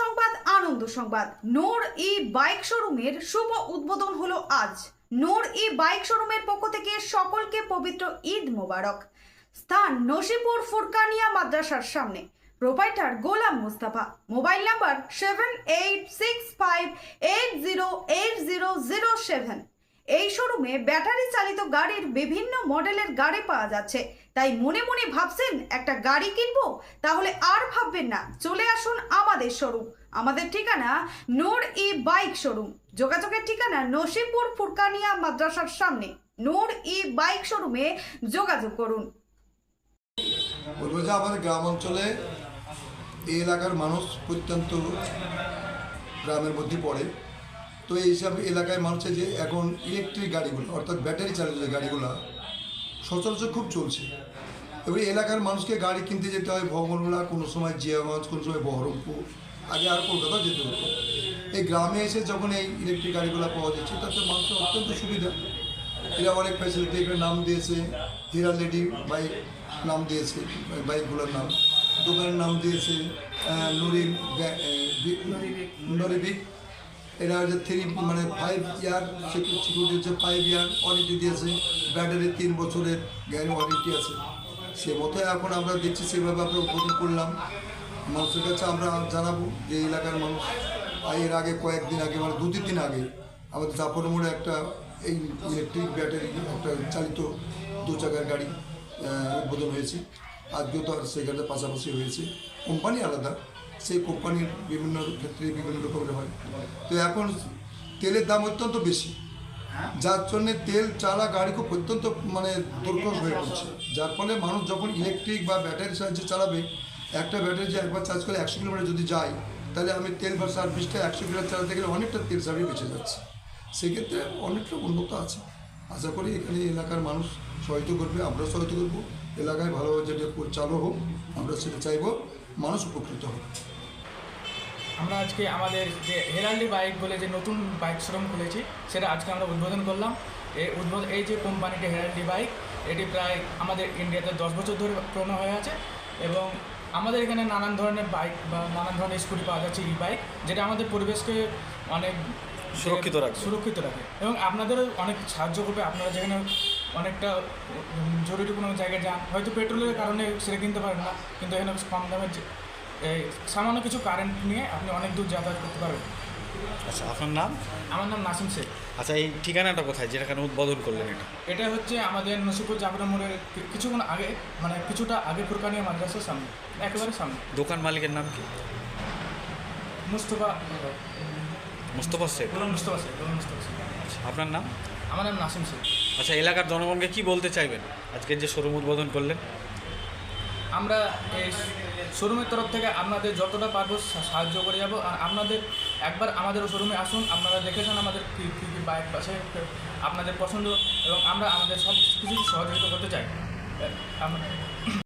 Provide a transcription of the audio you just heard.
সংবাদ, আনন্দ সংবাদ। নোর ই বাইক শোরুমের শুভ উদ্বোধন হলো আজ। নোর ই বাইক শোরুমের পক্ষ থেকে সকলকে পবিত্র ঈদ মোবারক। স্থান নসিপুর ফুরকানিয়া মাদ্রাসার সামনে। Proprietor Golam Mustafa. Mobile number seven eight six five eight zero eight zero zero seven এই শোরুমে ব্যাটারি চালিত গাড়ির বিভিন্ন মডেলের গাড়ি পাওয়া যাচ্ছে। তাই মনে মনে ভাবছেন, একটা গাড়ি কিনবো? তাহলে আর ভাববেন না। চলে আসুন আমাদের শোরুম। আমাদের ঠিকানা নূর ই বাইক শোরুম। যোগাযোগের ঠিকানা নসিপুর ফুরকানিয়া মাদ্রাসার সামনে। নূর ই বাইক শোরুমে যোগাযোগ করুন। আমাদের গ্রাম অঞ্চলে এই এলাকার মানুষ প্রত্যন্ত গ্রামের মধ্যে পড়ে। তো এই হিসাবে এলাকায় মানুষের যে এখন ইলেকট্রিক গাড়িগুলো অর্থাৎ ব্যাটারি চালিত যে গাড়িগুলো সচরাচর খুব চলছে। এবার এলাকার মানুষকে গাড়ি কিনতে যেতে হয় ভবনগুলা কোনো সময় জিয়াগঞ্জ কোনো সময় বহরমপুর আগে আর কলকাতা যেতে হতো। এই গ্রামে এসে যখন এই ইলেকট্রিক গাড়িগুলো পাওয়া যাচ্ছে তাতে মানুষের অত্যন্ত সুবিধা। এরা অনেক ফ্যাসিলিটি এখানে নাম দিয়েছে হীরা লেডি বাইক নাম দিয়েছে বাইকগুলোর নাম। দোকানের নাম দিয়েছে নুরিন নরিবিক এরা হচ্ছে থ্রি মানে ফাইভ ইয়ার সিকিউরিটি হচ্ছে ফাইভ ইয়ার ওয়ারেন্টি দিয়েছে। ব্যাটারি তিন বছরের গ্যারেন্টি ওয়ারেন্টি আছে সে মতো এখন আমরা দেখছি, সেভাবে আমরা উদ্বোধন করলাম। মানুষের কাছে আমরা জানাব যে এলাকার মানুষ এর আগে কয়েকদিন আগে মানে দু তিন দিন আগে আমাদের জাফর মোড়ে একটা এই ইলেকট্রিক ব্যাটারি একটা চালিত দু চাকার গাড়ি উদ্বোধন হয়েছে। আজকেও তো আর সেখানে পাশাপাশি হয়েছে। কোম্পানি আলাদা, সেই কোম্পানির বিভিন্ন ক্ষেত্রে বিভিন্ন রকমের হয়। তো এখন তেলের দাম অত্যন্ত বেশি। যার জন্যে তেল চালা গাড়ি খুব অত্যন্ত মানে দুর্গম হয়ে পড়ছে। যার ফলে মানুষ যখন ইলেকট্রিক বা ব্যাটারি সাহায্যে চালাবে, একটা ব্যাটারি যে একবার চার্জ করে একশো কিলোমিটার যদি যায়, তাহলে আমি তেল বা সার্ভিসটা একশো কিলোমিটার চালাতে গেলে অনেকটা তেল সার্ভিস বেঁচে যাচ্ছে। সেক্ষেত্রে অনেকটা উন্নত আছে। আশা করি এখানে এলাকার মানুষ সহায়তা করবে আমরাও সহায়তা করব। এলাকায় ভালোভাবে যেটা চালু হোক আমরা সেটা চাইব মানুষ উপকৃত হোক। আমরা আজকে আমাদের যে হেরাল্ডি বাইক বলে যে নতুন বাইক শোরুম খুলেছি সেটা আজকে আমরা উদ্বোধন করলাম। এই উদ্বোধন এই যে কোম্পানিটি হেরাল্ডি বাইক এটি প্রায় আমাদের ইন্ডিয়াতে দশ বছর ধরে পুরনো হয়ে আছে এবং আমাদের এখানে নানান ধরনের বাইক বা নানান ধরনের স্কুটি পাওয়া যাচ্ছে ই বাইক যেটা আমাদের পরিবেশকে অনেক সুরক্ষিত রাখে সুরক্ষিত রাখে এবং আপনাদেরও অনেক সাহায্য করবে। আপনারা যেখানে অনেকটা জরুরি কোনো জায়গায় যান। হয়তো পেট্রোলের কারণে সেটা কিনতে পারেন না কিন্তু এখানে কম দামে সামান্য কিছু কারেন্ট নিয়ে আপনি অনেক দূর যাতায়াত করতে পারবেন। আচ্ছা আপনার নাম? আমার নাম নাসিম শেখ। আচ্ছা এই ঠিকানাটা কোথায় যেটা যেখানে উদ্বোধন করলেন এটা? এটা হচ্ছে আমাদের নসিপুর জাফরা মোড়ের কিছুক্ষণ আগে মানে কিছুটা আগে ফুরকানিয়া মাদ্রাসার সামনে একেবারে সামনে। দোকান মালিকের নাম কি? মুস্তফা মুস্তফা শেখ। মুস্তফা শেখ মুস্তফা শেখ। আচ্ছা, আপনার নাম? আমার নাম নাসিম শেখ। আচ্ছা এলাকার জনগণকে কি বলতে চাইবেন? আজকে যে শোরুম উদ্বোধন করলেন। আমরা এই শোরুমের তরফ থেকে আপনাদের যতটা পারব সাহায্য করে যাব। আর আপনাদের একবার আমাদের শোরুমে আসুন, আপনারা দেখেছেন আমাদের কী কী বাইক আছে আপনাদের পছন্দ এবং আমরা আমাদের সব কিছু সহযোগিতা করতে চাই।